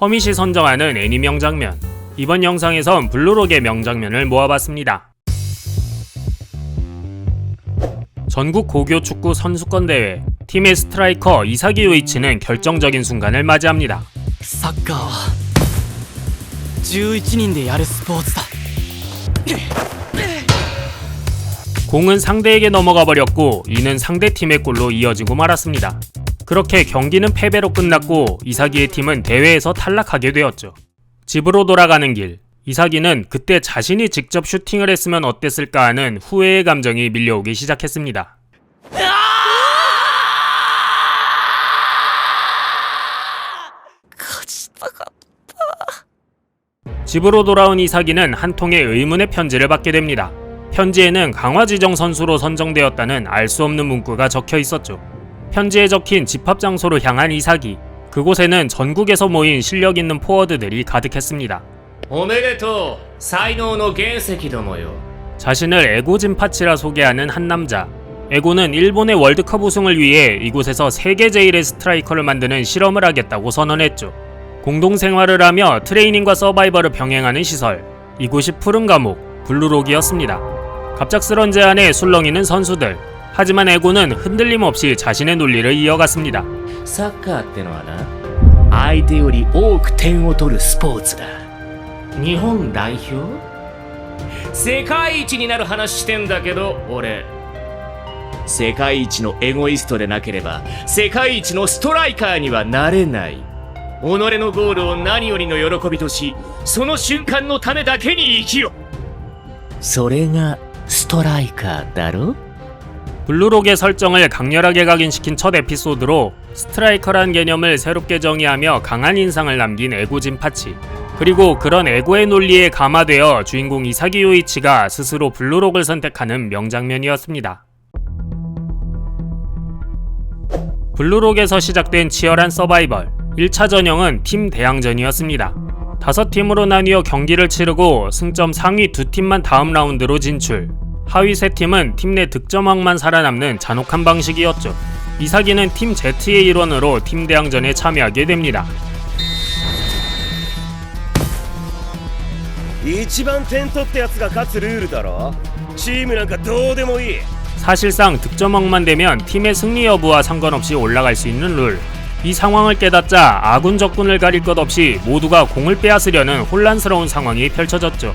허밋이 선정하는 애니 명장면. 이번 영상에선 블루록의 명장면을 모아봤습니다. 전국 고교 축구 선수권 대회. 팀의 스트라이커 이사기 요이치는 결정적인 순간을 맞이합니다. サッカーは11人でやるスポーツだ 공은 상대에게 넘어가 버렸고 이는 상대 팀의 골로 이어지고 말았습니다. 그렇게 경기는 패배로 끝났고 이사기의 팀은 대회에서 탈락하게 되었죠. 집으로 돌아가는 길. 이사기는 그때 자신이 직접 슈팅을 했으면 어땠을까 하는 후회의 감정이 밀려오기 시작했습니다. 집으로 돌아온 이사기는 한 통의 의문의 편지를 받게 됩니다. 편지에는 강화지정 선수로 선정되었다는 알 수 없는 문구가 적혀 있었죠. 편지에 적힌 집합 장소로 향한 이삭이 그곳에는 전국에서 모인 실력 있는 포워드들이 가득했습니다. 오메데토 사이노노 겐세키도모요. 자신을 에고진 파치라 소개하는 한 남자. 에고는 일본의 월드컵 우승을 위해 이곳에서 세계 제일의 스트라이커를 만드는 실험을 하겠다고 선언했죠. 공동 생활을 하며 트레이닝과 서바이벌을 병행하는 시설. 이곳이 푸른 감옥, 블루록이었습니다. 갑작스런 제안에 술렁이는 선수들, 하지만 에고는 흔들림 없이 자신의 논리를 이어갔습니다. サッカーってのはな相手より多く点を取るスポーツだ日本代表世界一になる話してんだけど俺世界一のエゴイストでなければ世界一のストライカーにはなれない己のゴールを何よりの喜びとしその瞬間のためだけに生きろそれがストライカーだろ 블루록의 설정을 강렬하게 각인시킨 첫 에피소드로 스트라이커란 개념을 새롭게 정의하며 강한 인상을 남긴 에고 진 파치. 그리고 그런 에고의 논리에 감화되어 주인공 이사기 요이치가 스스로 블루록을 선택하는 명장면이었습니다. 블루록에서 시작된 치열한 서바이벌. 1차 전형은 팀 대항전이었습니다. 다섯 팀으로 나뉘어 경기를 치르고 승점 상위 두 팀만 다음 라운드로 진출. 하위 세 팀은 팀 내 득점왕만 살아남는 잔혹한 방식이었죠. 이사기는 팀 Z의 일원으로 팀 대항전에 참여하게 됩니다. 一番点取ったやつが勝つルールだろチームなんかどうでもいい 사실상 득점왕만 되면 팀의 승리 여부와 상관없이 올라갈 수 있는 룰. 이 상황을 깨닫자 아군 적군을 가릴 것 없이 모두가 공을 빼앗으려는 혼란스러운 상황이 펼쳐졌죠.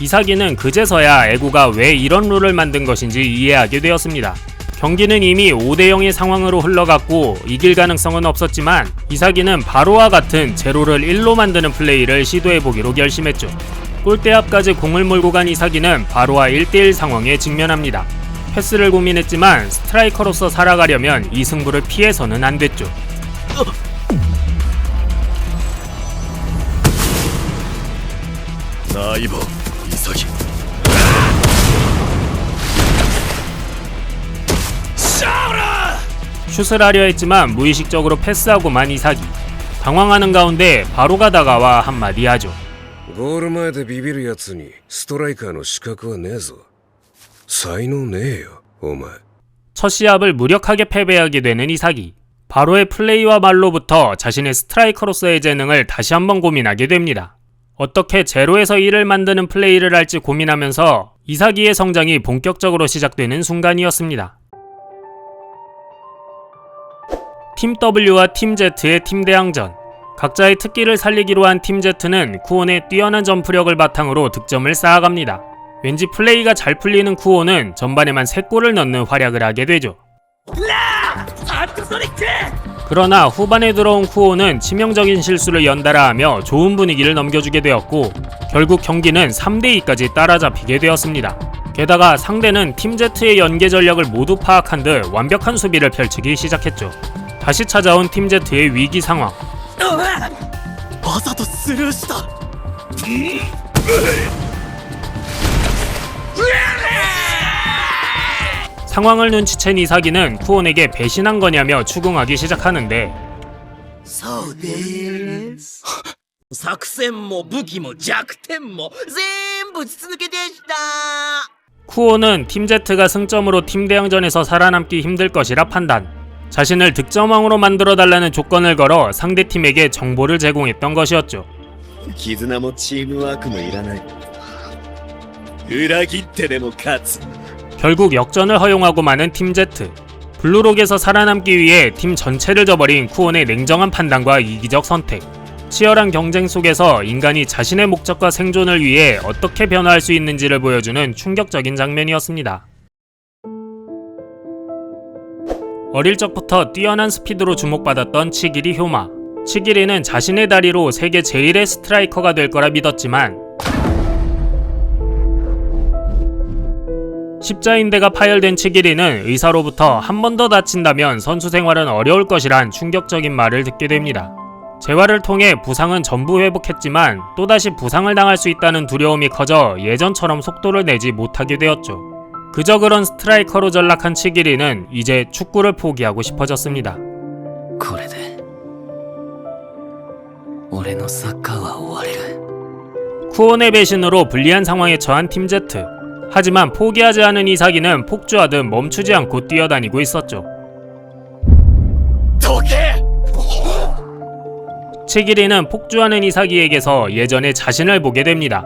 이사기는 그제서야 에고가 왜 이런 룰을 만든 것인지 이해하게 되었습니다. 경기는 이미 5대0의 상황으로 흘러갔고 이길 가능성은 없었지만 이사기는 바로와 같은 제로를 1로 만드는 플레이를 시도해보기로 결심했죠. 골대 앞까지 공을 몰고 간 이사기는 바로와 1대1 상황에 직면합니다. 패스를 고민했지만 스트라이커로서 살아가려면 이 승부를 피해서는 안 됐죠. 나이버 슛을 하려 했지만 무의식적으로 패스하고만 이사기. 당황하는 가운데 바로가 다가와 한마디 하죠. ゴール前でビビるやつにストライカーの資格はねえぞ才能ねえよお前 첫 시합을 무력하게 패배하게 되는 이사기. 바로의 플레이와 말로부터 자신의 스트라이커로서의 재능을 다시 한번 고민하게 됩니다. 어떻게 제로에서 1을 만드는 플레이를 할지 고민하면서 이사기의 성장이 본격적으로 시작되는 순간이었습니다. 팀 W와 팀 Z의 팀 대항전. 각자의 특기를 살리기로 한 팀 Z는 쿠온의 뛰어난 점프력을 바탕으로 득점을 쌓아갑니다. 왠지 플레이가 잘 풀리는 쿠온은 전반에만 3골을 넣는 활약을 하게 되죠. 그러나 후반에 들어온 쿠온은 치명적인 실수를 연달아 하며 좋은 분위기를 넘겨주게 되었고 결국 경기는 3대2까지 따라잡히게 되었습니다. 게다가 상대는 팀 Z의 연계 전략을 모두 파악한 듯 완벽한 수비를 펼치기 시작했죠. 다시 찾아온 팀 Z의 위기 상황. わざとスルーした 상황을 눈치챈 이사기는 쿠온에게 배신한 거냐며 추궁하기 시작하는데 そうです作戦も武器も弱点も全部筒抜けでした 쿠온은 팀 Z가 승점으로 팀 대항전에서 살아남기 힘들 것이라 판단. 자신을 득점왕으로 만들어 달라는 조건을 걸어 상대 팀에게 정보를 제공했던 것이었죠. 絆もチームワークもいらない裏切ってでも勝つ 결국 역전을 허용하고 마는 팀 Z. 블루록에서 살아남기 위해 팀 전체를 저버린 쿠온의 냉정한 판단과 이기적 선택. 치열한 경쟁 속에서 인간이 자신의 목적과 생존을 위해 어떻게 변화할 수 있는지를 보여주는 충격적인 장면이었습니다. 어릴 적부터 뛰어난 스피드로 주목받았던 치기리 효마. 치기리는 자신의 다리로 세계 제일의 스트라이커가 될 거라 믿었지만 십자인대가 파열된 치기리는 의사로부터 한 번 더 다친다면 선수 생활은 어려울 것이란 충격적인 말을 듣게 됩니다. 재활을 통해 부상은 전부 회복했지만 또다시 부상을 당할 수 있다는 두려움이 커져 예전처럼 속도를 내지 못하게 되었죠. 그저 그런 스트라이커로 전락한 치기리는 이제 축구를 포기하고 싶어졌습니다. これで俺のサッカーは終われる 쿠온의 배신으로 불리한 상황에 처한 팀 Z. 하지만 포기하지 않은 이사기는 폭주하듯 멈추지 않고 뛰어다니고 있었죠. どけ 치기리는 폭주하는 이사기에게서 예전의 자신을 보게 됩니다.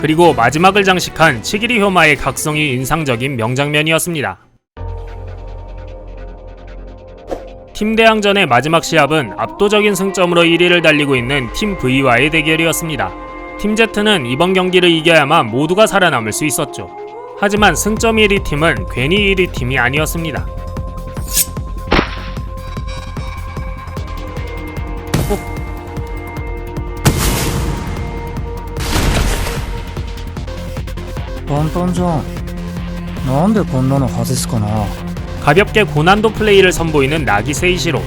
그리고 마지막을 장식한 치기리 효마의 각성이 인상적인 명장면이었습니다. 팀 대항전의 마지막 시합은 압도적인 승점으로 1위를 달리고 있는 팀 V와의 대결이었습니다. 팀 Z는 이번 경기를 이겨야만 모두가 살아남을 수 있었죠. 하지만 승점 1위 팀은 괜히 1위 팀이 아니었습니다. 簡単じゃんなんでこんなの外すかな 가볍게 고난도 플레이를 선보이는 나기 세이시로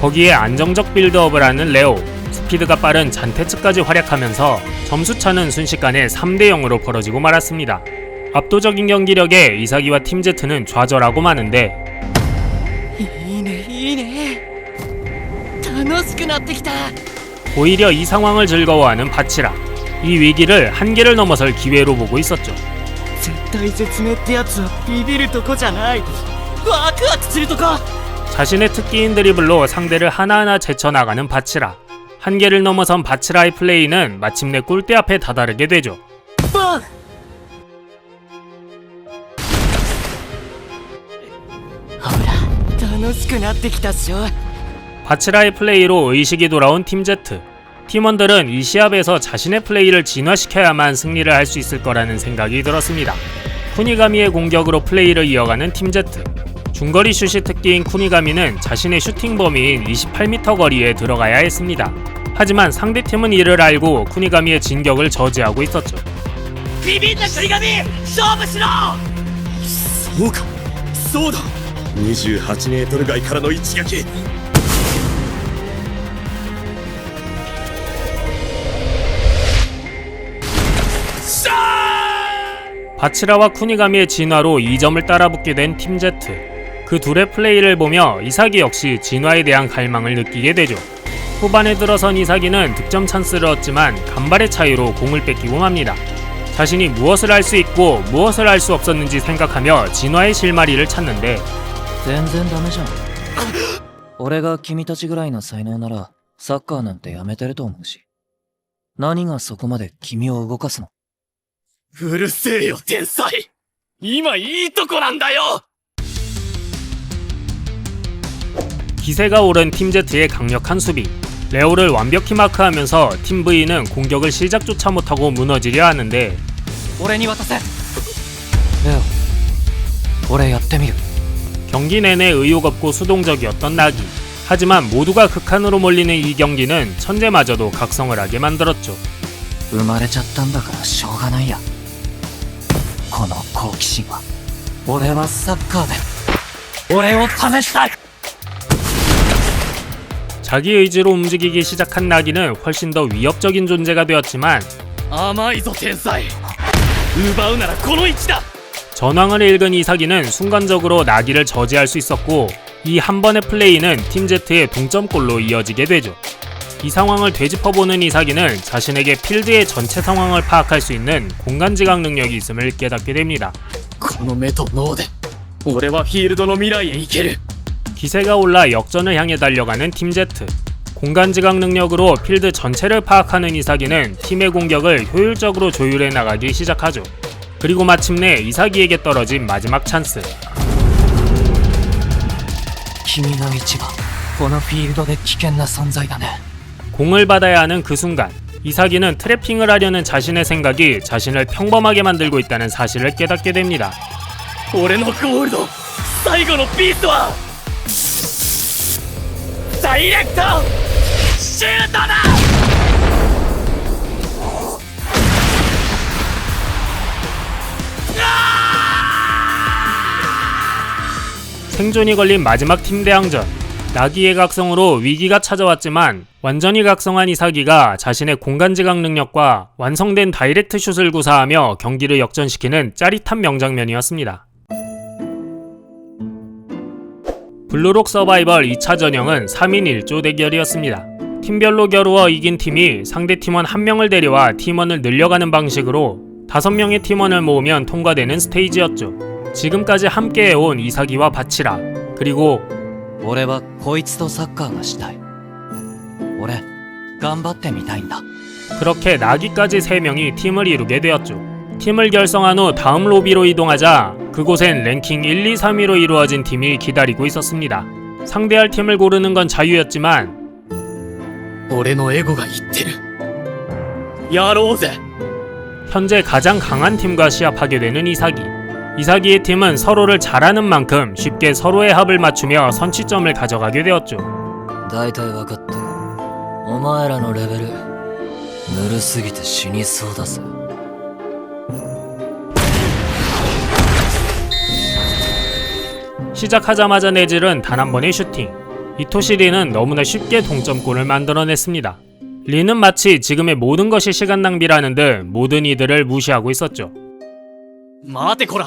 거기에 안정적 빌드업을 하는 레오 스피드가 빠른 잔테츠까지 활약하면서 점수차는 순식간에 3대 0으로 벌어지고 말았습니다. 압도적인 경기력에 이사기와 팀 Z는 좌절하고 마는데 いいねいいね楽しくなってきた 오히려 이 상황을 즐거워하는 바치라 이 위기를 한계를 넘어설 기회로 보고 있었죠. 絶対絶命ってやつはビビるとこじゃないワクワクするとこ 자신의 특기인 드리블로 상대를 하나하나 제쳐나가는 바치라 한계를 넘어선 바치라의 플레이는 마침내 골대 앞에 다다르게 되죠. バンほら楽しくなってきたっしょ 바치라의 플레이로 의식이 돌아온 팀 Z. 팀원들은 이 시합에서 자신의 플레이를 진화시켜야만 승리를 할 수 있을 거라는 생각이 들었습니다. 쿠니가미의 공격으로 플레이를 이어가는 팀 Z. 중거리 슛이 특기인 쿠니가미는 자신의 슈팅 범위인 28m 거리에 들어가야 했습니다. 하지만 상대팀은 이를 알고 쿠니가미의 진격을 저지하고 있었죠. ビビった栗神勝負しろそうかそうだ28メートル外からの一撃 바치라와 쿠니가미의 진화로 2점을 따라붙게 된 팀 Z. 그 둘의 플레이를 보며 이사기 역시 진화에 대한 갈망을 느끼게 되죠. 후반에 들어선 이사기는 득점 찬스를 얻지만 간발의 차이로 공을 뺏기고 맙니다. 자신이 무엇을 할 수 있고 무엇을 할 수 없었는지 생각하며 진화의 실마리를 찾는데 全然ダメじゃん。俺が君たちぐらいの才能なら、サッカーなんてやめてると思うし。何がそこまで君を動かすの うるせえよ天才今いいとこなんだよ 기세가 오른 팀 Z의 강력한 수비. 레오를 완벽히 마크하면서 팀 V는 공격을 시작조차 못하고 무너지려 하는데 俺に渡せレオ、俺やってみる。 경기 내내 의욕 없고 수동적이었던 나기. 하지만 모두가 극한으로 몰리는 이 경기는 천재마저도 각성을 하게 만들었죠. 生まれちゃったんだからしょうがないや。 この好奇心は、俺はサッカーで、俺を試したい 자기 의지로 움직이기 시작한 나기는 훨씬 더 위협적인 존재가 되었지만 甘いぞ天才奪うならこの位置だ 전황을 읽은 이사기는 순간적으로 나기를 저지할 수 있었고 이 한 번의 플레이는 팀 Z의 동점골로 이어지게 되죠. 이 상황을 되짚어보는 이사기는 자신에게 필드의 전체 상황을 파악할 수 있는 공간 지각 능력이 있음을 깨닫게 됩니다. この目と脳で俺はフィールドの未来へ行ける 기세가 올라 역전을 향해 달려가는 팀 Z. 공간 지각 능력으로 필드 전체를 파악하는 이사기는 팀의 공격을 효율적으로 조율해 나가기 시작하죠. 그리고 마침내 이사기에게 떨어진 마지막 찬스. 君が一番、このフィールドで危険な存在だね。 공을 받아야 하는 그 순간 이사기는 트래핑을 하려는 자신의 생각이 자신을 평범하게 만들고 있다는 사실을 깨닫게 됩니다. 俺のゴールド最後のピースはダイレクトシュートだ 생존이 걸린 마지막 팀 대항전. 나기의 각성으로 위기가 찾아왔지만 완전히 각성한 이사기가 자신의 공간 지각 능력과 완성된 다이렉트 슛을 구사하며 경기를 역전시키는 짜릿한 명장면이었습니다. 블루록 서바이벌 2차 전형은 3인 1조 대결이었습니다. 팀별로 겨루어 이긴 팀이 상대 팀원 한 명을 데려와 팀원을 늘려가는 방식으로 5명의 팀원을 모으면 통과되는 스테이지였죠. 지금까지 함께해온 이사기와 바치라 그리고 俺はこいつとサッカーがしたい。俺、頑張ってみたいんだ。 그렇게 나기까지 3명이 팀을 이루게 되었죠. 팀을 결성한 후 다음 로비로 이동하자 그곳엔 랭킹 1, 2, 3위로 이루어진 팀이 기다리고 있었습니다. 상대할 팀을 고르는 건 자유였지만 俺のエゴが言ってるやろうぜ 현재 가장 강한 팀과 시합하게 되는 이사기. 이사기의 팀은 서로를 잘하는 만큼 쉽게 서로의 합을 맞추며 선취점을 가져가게 되었죠. 大体分かった。お前らのレベル、ぬるすぎて死にそうだぜ。 시작하자마자 내질은 단 한 번의 슈팅. 이토시리는 너무나 쉽게 동점골을 만들어냈습니다. 리는 마치 지금의 모든 것이 시간 낭비라는 듯 모든 이들을 무시하고 있었죠. 待てこら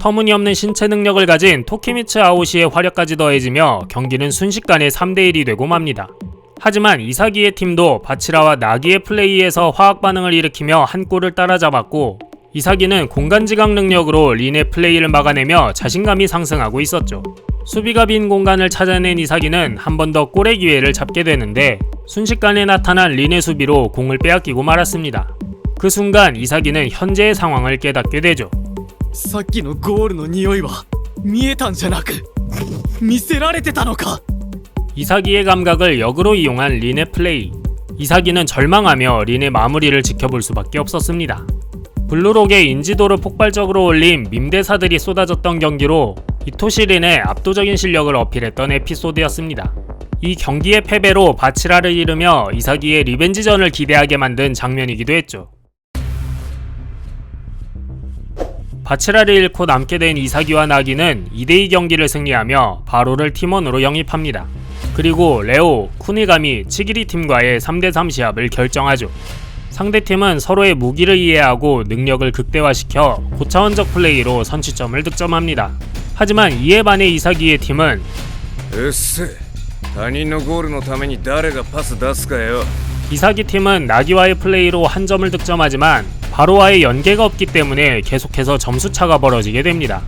터무니없는 신체 능력을 가진 토키미츠 아오시의 화력까지 더해지며 경기는 순식간에 3대1이 되고 맙니다. 하지만 이사기의 팀도 바치라와 나기의 플레이에서 화학 반응을 일으키며 한 골을 따라잡았고 이사기는 공간 지각 능력으로 린의 플레이를 막아내며 자신감이 상승하고 있었죠. 수비가 빈 공간을 찾아낸 이사기는 한 번 더 골의 기회를 잡게 되는데 순식간에 나타난 린의 수비로 공을 빼앗기고 말았습니다. 그 순간 이사기는 현재의 상황을 깨닫게 되죠. さっきのゴールの匂いは見えたんじゃなく見せられてたのか 이사기의 감각을 역으로 이용한 린의 플레이. 이사기는 절망하며 린의 마무리를 지켜볼 수밖에 없었습니다. 블루록의 인지도를 폭발적으로 올린 밈대사들이 쏟아졌던 경기로 이토시 린의 압도적인 실력을 어필했던 에피소드였습니다. 이 경기의 패배로 바치라를 잃으며 이사기의 리벤지전을 기대하게 만든 장면이기도 했죠. 바치라를 잃고 남게 된 이사기와 나기는 2대2 경기를 승리하며 바로를 팀원으로 영입합니다. 그리고 레오, 쿠니가미, 치기리 팀과의 3대3 시합을 결정하죠. 상대팀은 서로의 무기를 이해하고 능력을 극대화시켜 고차원적 플레이로 선취점을 득점합니다. 하지만 이에 반해 이사기의 팀은 うっせ他人のゴールのために誰がパス出すかよ 이사기 팀은 나기와의 플레이로 한 점을 득점하지만 바로와의 연계가 없기 때문에 계속해서 점수차가 벌어지게 됩니다.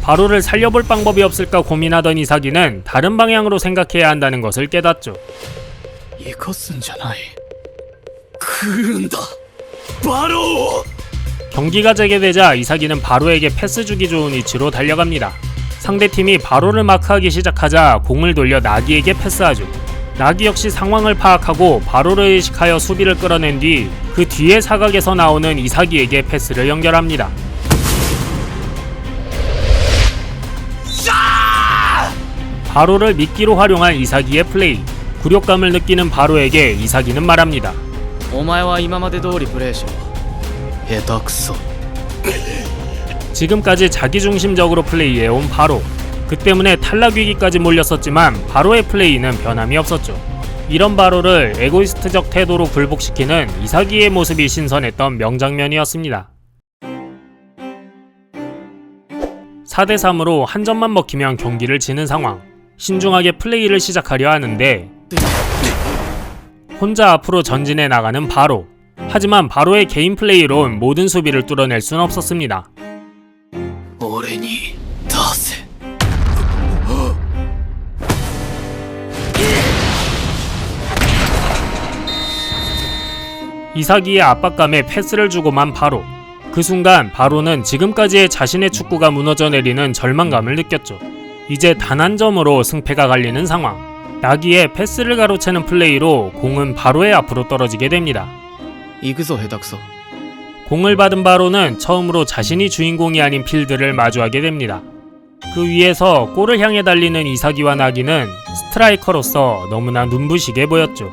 바로를 살려볼 방법이 없을까 고민하던 이사기는 다른 방향으로 생각해야 한다는 것을 깨닫죠. 이것은 자나이 그른다 바로 경기가 재개되자 이사기는 바로에게 패스 주기 좋은 위치로 달려갑니다. 상대팀이 바로를 마크하기 시작하자 공을 돌려 나기에게 패스하죠. 나기 역시 상황을 파악하고 바로를 의식하여 수비를 끌어낸 뒤 그 뒤에 사각에서 나오는 이사기에게 패스를 연결합니다. 바로를 미끼로 활용한 이사기의 플레이. 굴욕감을 느끼는 바로에게 이사기는 말합니다. 지금까지 자기중심적으로 플레이해온 바로. 그 때문에 탈락 위기까지 몰렸었지만 바로의 플레이는 변함이 없었죠. 이런 바로를 에고이스트적 태도로 굴복시키는 이사기의 모습이 신선했던 명장면이었습니다. 4대3으로 한 점만 먹히면 경기를 지는 상황. 신중하게 플레이를 시작하려 하는데 혼자 앞으로 전진해 나가는 바로. 하지만 바로의 개인 플레이론 모든 수비를 뚫어낼 순 없었습니다. 오레니 이삭이의 압박감에 패스를 주고만 바로. 그 순간 바로는 지금까지의 자신의 축구가 무너져 내리는 절망감을 느꼈죠. 이제 단 한 점으로 승패가 갈리는 상황. 나기의 패스를 가로채는 플레이로 공은 바로의 앞으로 떨어지게 됩니다. 이그서 해닥서. 공을 받은 바로는 처음으로 자신이 주인공이 아닌 필드를 마주하게 됩니다. 그 위에서 골을 향해 달리는 이삭이와 나기는 스트라이커로서 너무나 눈부시게 보였죠.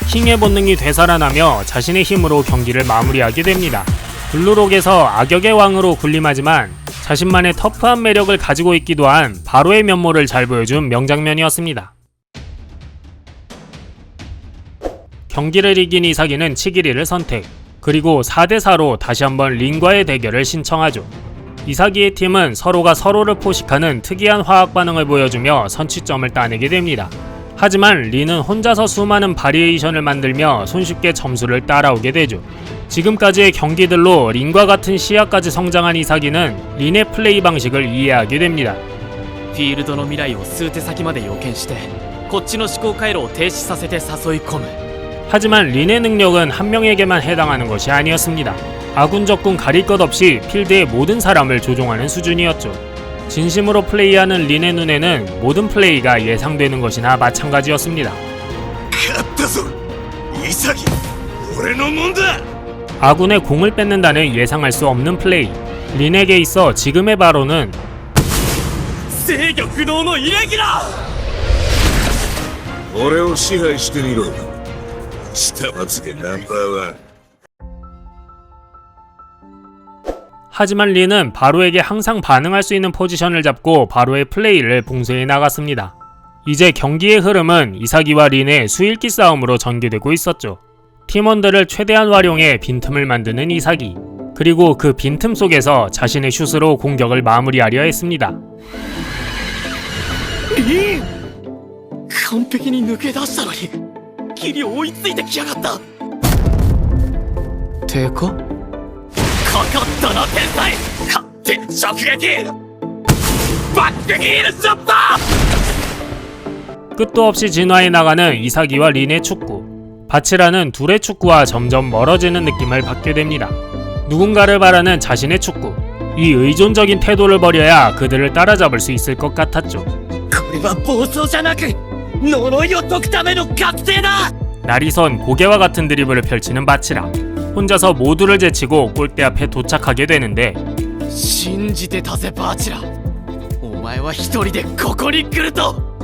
킹의 본능이 되살아나며 자신의 힘으로 경기를 마무리하게 됩니다. 블루록에서 악역의 왕으로 군림하지만 자신만의 터프한 매력을 가지고 있기도 한 바로의 면모를 잘 보여준 명장면이었습니다. 경기를 이긴 이사기는 치기리를 선택, 그리고 4대4로 다시 한번 링과의 대결을 신청하죠. 이사기의 팀은 서로가 서로를 포식하는 특이한 화학 반응을 보여주며 선취점을 따내게 됩니다. 하지만 리는 혼자서 수많은 바리에이션을 만들며 손쉽게 점수를 따라오게 되죠. 지금까지의 경기들로 린과 같은 시야까지 성장한 이사기는 린의 플레이 방식을 이해하게 됩니다. フィールドの未来を数手先まで予見してこっちの思考回路を停止させて誘い込む 하지만 린의 능력은 한 명에게만 해당하는 것이 아니었습니다. 아군 적군 가릴 것 없이 필드의 모든 사람을 조종하는 수준이었죠. 진심으로 플레이하는 린의 눈에는 모든 플레이가 예상되는 것이나 마찬가지였습니다. 아군의 공을 뺏는다는 예상할 수 없는 플레이. 린에게 있어 지금의 바로는 하지만 린은 바로에게 항상 반응할 수 있는 포지션을 잡고 바로의 플레이를 봉쇄해 나갔습니다. 이제 경기의 흐름은 이사기와 린의 수일기 싸움으로 전개되고 있었죠. 팀원들을 최대한 활용해 빈틈을 만드는 이사기. 그리고 그 빈틈 속에서 자신의 슛으로 공격을 마무리하려 했습니다. 完璧に抜け出したのにギリ追いついてきやがったか か低下ったな天才勝手直撃バックヒールショット 끝도 없이 진화해 나가는 이사기와 린의 축구. 바치라는 둘의 축구와 점점 멀어지는 느낌을 받게 됩니다. 누군가를 바라는 자신의 축구. 이 의존적인 태도를 버려야 그들을 따라잡을 수 있을 것 같았죠. これは暴走じゃなく呪いを解くための覚醒だ 날이선 고개와 같은 드리블을 펼치는 바치라. 혼자서 모두를 제치고 골대 앞에 도착하게 되는데 信じてたぜバーチラお前は一人でここに来ると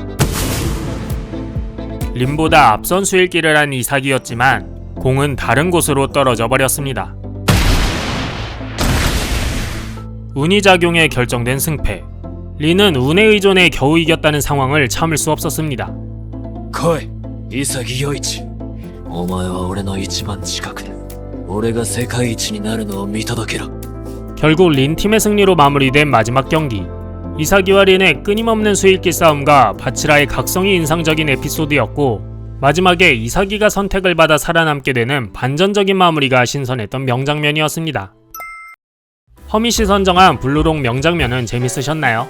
림보다 앞선 수일기를 한 이삭이었지만 공은 다른 곳으로 떨어져 버렸습니다. 운이 작용해 결정된 승패. 리는 운에 의존해 겨우 이겼다는 상황을 참을 수 없었습니다. 来い潔陽一お前は俺の一番近くで 俺が世界一になるのを見届けろ 결국 린 팀의 승리로 마무리된 마지막 경기. 이사기와 린의 끊임없는 수일기 싸움과 바치라의 각성이 인상적인 에피소드였고 마지막에 이사기가 선택을 받아 살아남게 되는 반전적인 마무리가 신선했던 명장면이었습니다. 허미씨 선정한 블루롱 명장면은 재밌으셨나요?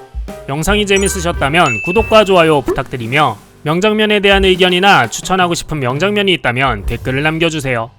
영상이 재밌으셨다면 구독과 좋아요 부탁드리며 명장면에 대한 의견이나 추천하고 싶은 명장면이 있다면 댓글을 남겨주세요.